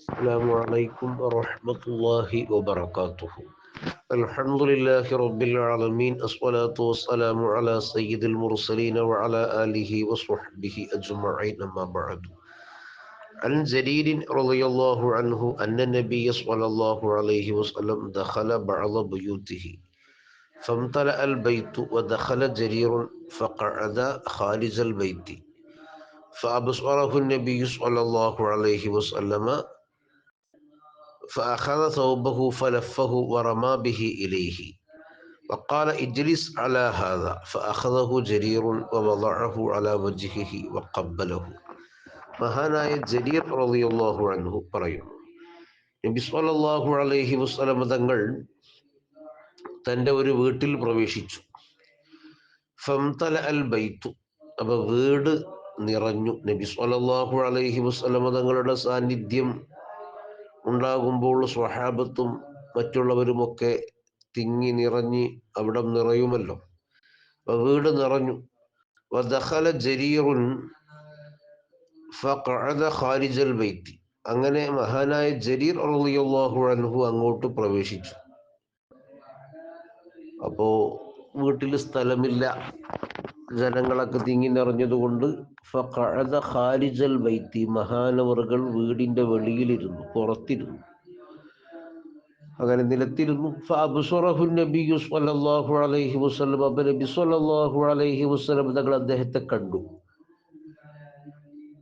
السلام عليكم ورحمة الله وبركاته. الحمد لله رب العالمين الصلاة والسلام على سيد المرسلين وعلى آله وصحبه أجمعين أما بعد. عن زرير رضي الله عنه أن النبي صلى الله عليه وسلم دخل بعض بيوته فامتلأ البيت ودخل جرير فقعد خارج البيت. فأبصره النبي صلى الله عليه وسلم فأخذ ثوبه فلفه ورمى به إليه وقال اجلس على هذا فأخذه جرير ووضعه على وجهه وقبله മഹാനായ ജരീർ റളിയല്ലാഹു അൻഹു പറയുന്നു നബി സ്വല്ലല്ലാഹു അലൈഹി വസല്ലം തങ്ങൾ തൻ്റെ ഒരു വീട്ടിൽ പ്രവേശിച്ചു ഫംതല അൽ ബൈത്തു അപ്പൊ വീട് നിറഞ്ഞു നബി സ്വല്ലല്ലാഹു അലൈഹി വസല്ലം തങ്ങളുടെ സാന്നിധ്യം ഉണ്ടാകുമ്പോൾ സ്വഹാബത്തും മറ്റുള്ളവരുമൊക്കെ തിങ്ങി നിറഞ്ഞ് അവിടം നിറയുമല്ലോ. വീട് നിറഞ്ഞു. വദഖല ജരീറുൻ ഖാരിജൽ ബൈത്തി. അങ്ങനെ മഹാനായ ജരീർ റളിയല്ലാഹു അൻഹു അങ്ങോട്ട് പ്രവേശിച്ചു. അപ്പോ വീട്ടിൽ സ്ഥലമില്ല. ജനങ്ങളൊക്കെ തിങ്ങി നിറഞ്ഞതുകൊണ്ട് ഫഖഅദ ഖാരിജൽ ബൈത്തി മഹാനവറുകൾ വീടിന്റെ വെളിയിലിരുന്നു പുറത്തിരുന്നു. അങ്ങനെ നിലത്തിരുന്നു. നബിയു സ്വല്ലല്ലാഹു അലൈഹി വസല്ലം നബി സ്വല്ലല്ലാഹു അലൈഹി വസല്ലം തങ്ങൾ അദ്ദേഹത്തെ കണ്ടു.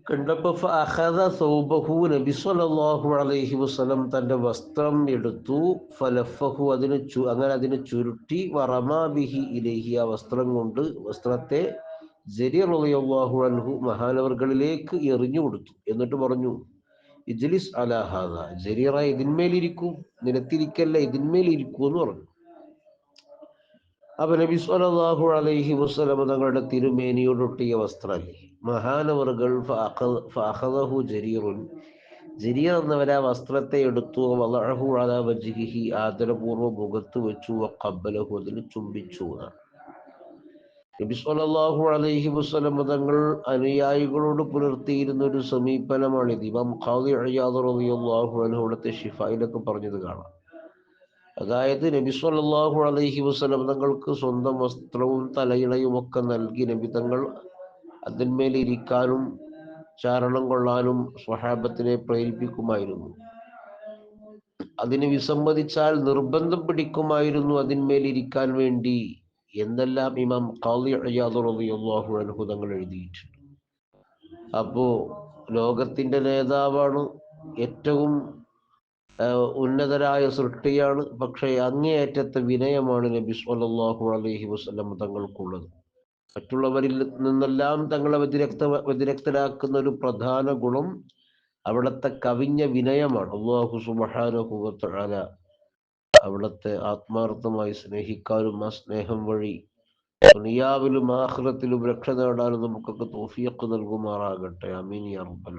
കണ്ടപ്പോ ഫഅഖദ സൗബഹു നബി സ്വല്ലല്ലാഹു അലൈഹി വസല്ലം തന്റെ വസ്ത്രം എടുത്തു. ഫലഫഹു അതിന് ചു അങ്ങനെ അതിനെ ചുരുട്ടി വറമാ ബിഹി ഇലൈഹി ആ വസ്ത്രം കൊണ്ട് വസ്ത്രത്തെ ജരി റളിയല്ലാഹു അൻഹു മഹാനവർകളിലേക്ക് എറിഞ്ഞു കൊടുത്തു. എന്നിട്ട് പറഞ്ഞു ഇജ്ലിസ് അലാ ഹാദ ജരീറ ഇതിന്മേലിരിക്കൂ നിലത്തിരിക്കല്ല ഇതിന്മേലിരിക്കൂ എന്ന് പറഞ്ഞു. അപ്പൊ നബി സ്വല്ലല്ലാഹു അലൈഹി വസ്ലമ തങ്ങളുടെ തിരുമേനിയോടൊട്ടിയ വസ്ത്രമല്ലേ മഹാനവറുകൾ ജരീറുൻ. ജരീർ എന്നവരെ ആ വസ്ത്രത്തെ എടുത്തു വളഹു അലാ വജിഹി ആദരപൂർവം മുഖത്ത് വെച്ചു കബ്ബലഹു അതിന് ചുംബിച്ചു നബി സ്വല്ലല്ലാഹു അലൈഹി വസല്ലം തങ്ങൾ അനുയായികളോട് പുലർത്തിയിരുന്ന ഒരു സമീപനമാണിത്. ഇമാം ഖാദി അയ്യാദ് റളിയല്ലാഹു അൻഹു ഷിഫായിലൊക്കെ പറഞ്ഞത് കാണാം. അതായത് നബി സല്ലല്ലാഹു അലൈഹി വസല്ലം തങ്ങൾക്ക് സ്വന്തം വസ്ത്രവും തലയിണയും ഒക്കെ നൽകി നബി തങ്ങൾ അതിന്മേൽ ഇരിക്കാനും ചാരണം കൊള്ളാനും സ്വഹാബത്തിനെ പ്രേരിപ്പിക്കുമായിരുന്നു. അതിന് വിസമ്മതിച്ചാൽ നിർബന്ധം പിടിക്കുമായിരുന്നു അതിന്മേൽ ഇരിക്കാൻ വേണ്ടി എന്നെല്ലാം ഇമാം ഖാദി അയ്യാദ് റളിയല്ലാഹു അൻഹു തങ്ങൾ എഴുതിയിട്ടുണ്ട്. അപ്പോ ലോകത്തിന്റെ നേതാവാണ് ഏറ്റവും ഉന്നതരായ സൃഷ്ടിയാണ്. പക്ഷേ അങ്ങേയറ്റത്തെ വിനയമാണ് നബി സ്വല്ലല്ലാഹു അലൈഹി വസല്ലം തങ്ങൾക്കുള്ളത്. മറ്റുള്ളവരിൽ നിന്നെല്ലാം തങ്ങളെ വ്യതിരക്ത വ്യതിരക്തരാക്കുന്ന ഒരു പ്രധാന ഗുണം അവിടുത്തെ കവിഞ്ഞ വിനയമാണ്. അള്ളാഹു സുബ്ഹാനഹു വതആല അവിടുത്തെ ആത്മാർത്ഥമായി സ്നേഹിക്കാനും ആ സ്നേഹം വഴി ദുനിയാവിലും ആഖിറത്തിലും രക്ഷ നേടാനും നമുക്കൊക്കെ തൗഫീഖ് നൽകുമാറാകട്ടെ. അമീൻ റബ്ബൽ